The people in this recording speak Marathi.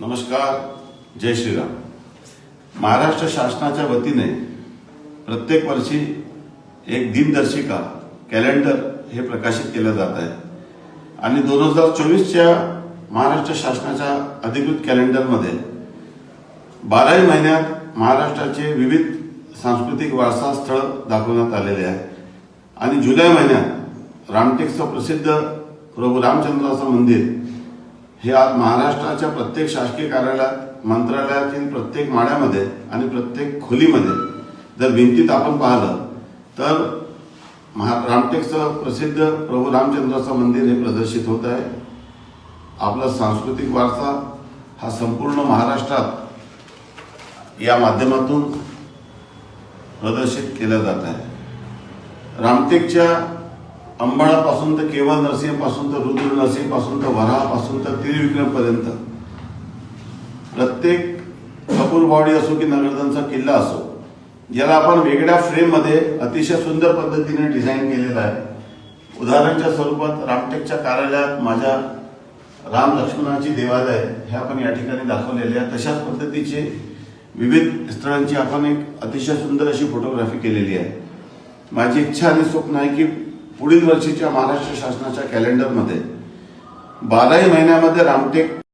नमस्कार जय श्रीराम. महाराष्ट्र शासनाच्या वतीने प्रत्येक वर्षी एक दिनदर्शिका कॅलेंडर हे प्रकाशित केलं जात आहे. आणि दोन हजार चोवीसच्या महाराष्ट्र शासनाच्या अधिकृत कॅलेंडरमध्ये बाराही महिन्यात महाराष्ट्राचे विविध सांस्कृतिक वारसा स्थळ दाखवण्यात आलेले आहे आणि जुलै महिन्यात रामटेकचं प्रसिद्ध प्रभू रामचंद्राचं मंदिर हे आज महाराष्ट्राच्या प्रत्येक शासकीय कार्यालयात मंत्रालयातील प्रत्येक माळ्यामध्ये आणि प्रत्येक खोलीमध्ये जर भिंतीत आपण पाहिलं तर महा रामटेकचं प्रसिद्ध प्रभू रामचंद्राचं मंदिर हे प्रदर्शित होत आहे. आपला सांस्कृतिक वारसा हा संपूर्ण महाराष्ट्रात या माध्यमातून प्रदर्शित केला जात आहे. रामटेकच्या अंबाळापासून तर केवळ नरसिंहपासून तर रुद्र नरसिंहपासून तर वराहापासून तर त्रिविक्रमपर्यंत. प्रत्येक कपूरबावडी असो की नगरधनचा किल्ला असो ज्याला आपण वेगळ्या फ्रेममध्ये अतिशय सुंदर पद्धतीने डिझाईन केलेला आहे. उदाहरणाच्या स्वरूपात रामटेकच्या कार्यालयात माझ्या राम लक्ष्मणाची देवालय हे आपण या ठिकाणी दाखवलेले आहे. तशाच पद्धतीचे विविध स्थळांची आपण एक अतिशय सुंदर अशी फोटोग्राफी केलेली आहे. माझी इच्छा आणि स्वप्न आहे की पुढील वर्षीच्या महाराष्ट्र शासनाच्या कॅलेंडरमध्ये बाराही महिन्यामध्ये रामटेक